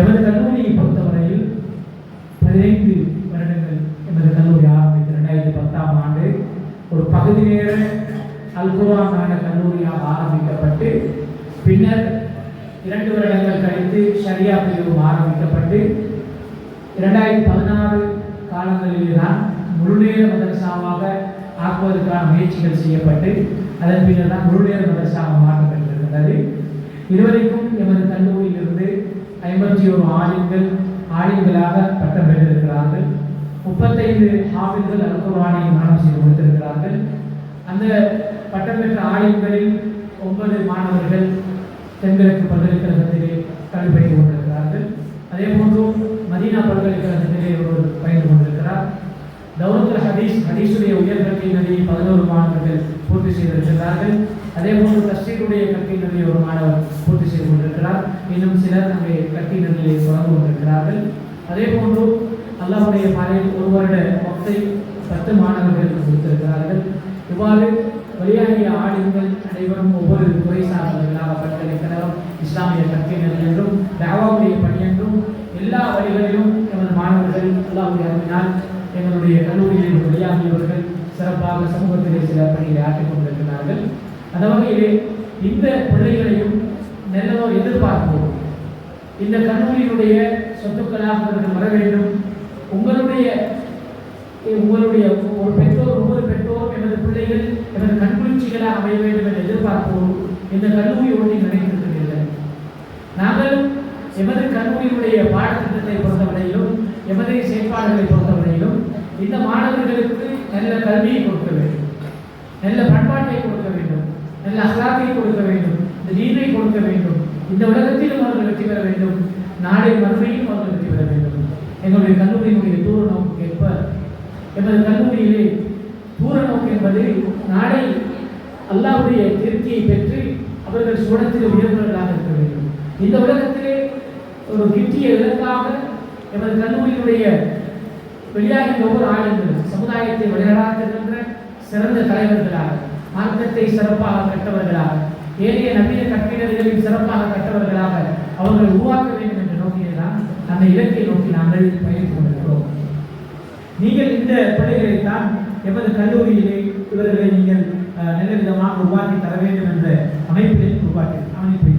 எமது கல்லூரியை பொறுத்தவரையில் பதினைந்து வருடங்கள் எமது கல்லூரி ஆரம்பித்து ரெண்டாயிரத்தி பத்தாம் ஆண்டு ஒரு பகுதி நேர அல் கல்லூரியாக ஆரம்பிக்கப்பட்டு பின்னர் இரண்டு வருடங்கள் கழித்து ஷரியா பிரிவு ஆரம்பிக்கப்பட்டு இரண்டாயிரத்தி பதினாறு காலங்களிலே தான் முழுநேர மதரசாவாக ஆக்குவதற்கான முயற்சிகள் செய்யப்பட்டு அதன் பின்னர் தான் முழுநேர மதரசாக மாற்றப்பட்டிருக்கின்றது. இதுவரைக்கும் எமது கல்லூரியிலிருந்து ஐம்பத்தி ஒரு ஆலிம்கள் ஆலிம்களாக பட்டம் பெற்றிருக்கிறார்கள் முப்பத்தைந்து ஆவில்கள் அல்குர்ஆனை மாணவம் செய்து கொடுத்திருக்கிறார்கள் அந்த பட்டம் பெற்ற ஆலிம்களில் ஒன்பது மாணவர்கள் தென்கிழக்கு பல்கலைக்கழகத்திலே கல்வி கொண்டிருக்கிறார்கள். அதே போன்று மதீனா பல்கலைக்கழகத்திலே ஒரு பயிர் தௌலத்துல் ஹதீஸ் ஹதீஸுடைய உயர்கல்வி நிலையை பதினோரு மாணவர்கள் பூர்த்தி செய்திருக்கிறார்கள் அதே போன்று தஸ்ரீருடைய கல்வி நிலையை ஒரு மாணவர் பூர்த்தி செய்து கொண்டிருக்கிறார். இன்னும் சிலர் அங்கே கல்வி நிலையை தொடர்ந்து கொண்டிருக்கிறார்கள். அதே போன்று அல்லாவுடைய பாதையில் ஒரு வருட மொத்தை பத்து மாணவர்கள் கொடுத்திருக்கிறார்கள் இவ்வாறு வெளியாகிய ஆளுங்கள் அனைவரும் ஒவ்வொரு துறை சார்ந்தவர்களாக பல்கலைக்கழகம் இஸ்லாமிய கற்கை நிலை என்றும் தாவாவுடைய பணி என்றும் எல்லா வழிகளிலும் எமது மாணவர்கள் அல்லாவுடைய அறிவினால் எங்களுடைய கல்லூரியில் வெளியாகியவர்கள் சிறப்பாக சமூகத்திலே சில பணிகளை ஆற்றிக் கொண்டிருக்கிறார்கள். அந்த வகையிலே இந்த பிள்ளைகளையும் நல்லதோ எதிர்பார்ப்போம். இந்த கல்லூரியினுடைய சொத்துக்களாக அவர்கள் வர வேண்டும். உங்களுடைய உங்களுடைய ஒரு பெற்றோர் ஒவ்வொரு பெற்றோரும் எனது பிள்ளைகள் எனது கண்குளிர்ச்சிகளாக அமைய வேண்டும் என்ற எதிர்பார்ப்போம். இந்த கல்லூரியோடு நினைத்திருக்கவில்லை நாங்களும் எமது கல்லூரியினுடைய பாடத்திட்டத்தை பொறுத்தவரையிலும் எமது செயற்பாடுகளை பொறுத்த இந்த மாணவர்களுக்கு நல்ல கல்வியை கொடுக்க வேண்டும். நல்ல பண்பாட்டை கொடுக்க வேண்டும். நல்ல அகலாத்தை கொடுக்க வேண்டும். இந்த நீரை கொடுக்க வேண்டும். இந்த உலகத்திலும் அவர்கள் வெற்றி பெற வேண்டும். நாளை மறுமையும் அவர்கள் வெற்றி பெற வேண்டும். எங்களுடைய கல்லூரியினுடைய தூர நோக்கு ஏற்ப எமது கல்லூரியிலே தூர நோக்கு என்பது நாளை அல்லாஹ்வுடைய திருப்தியை பெற்று அவர்கள் சுடத்தில் உயர்ந்தவர்களாக இருக்க வேண்டும். இந்த உலகத்திலே ஒரு கிட்டிய இலக்காக எமது கல்லூரியினுடைய வெளியாகின்ற ஒவ்வொரு ஆளுங்களும் சமுதாயத்தை வழிநடாத்துகின்ற சிறந்த தலைவர்களாக மார்க்கத்தை சிறப்பாக கட்டவர்களாக ஏனைய நவீன கட்டிடங்களையும் சிறப்பாக கட்டவர்களாக அவர்கள் உருவாக்க வேண்டும் என்ற நோக்கியை தான் அந்த இலக்கை நோக்கி நாங்கள் பயணித்துக் கொண்டிருக்கிறோம். நீங்கள் இந்த பிள்ளைகளை தான் எமது கல்லூரியிலே இவர்களை நீங்கள் நல்ல விதமாக உருவாக்கி தர வேண்டும் என்ற அமைப்பிலே உருவாக்கி அமைப்பை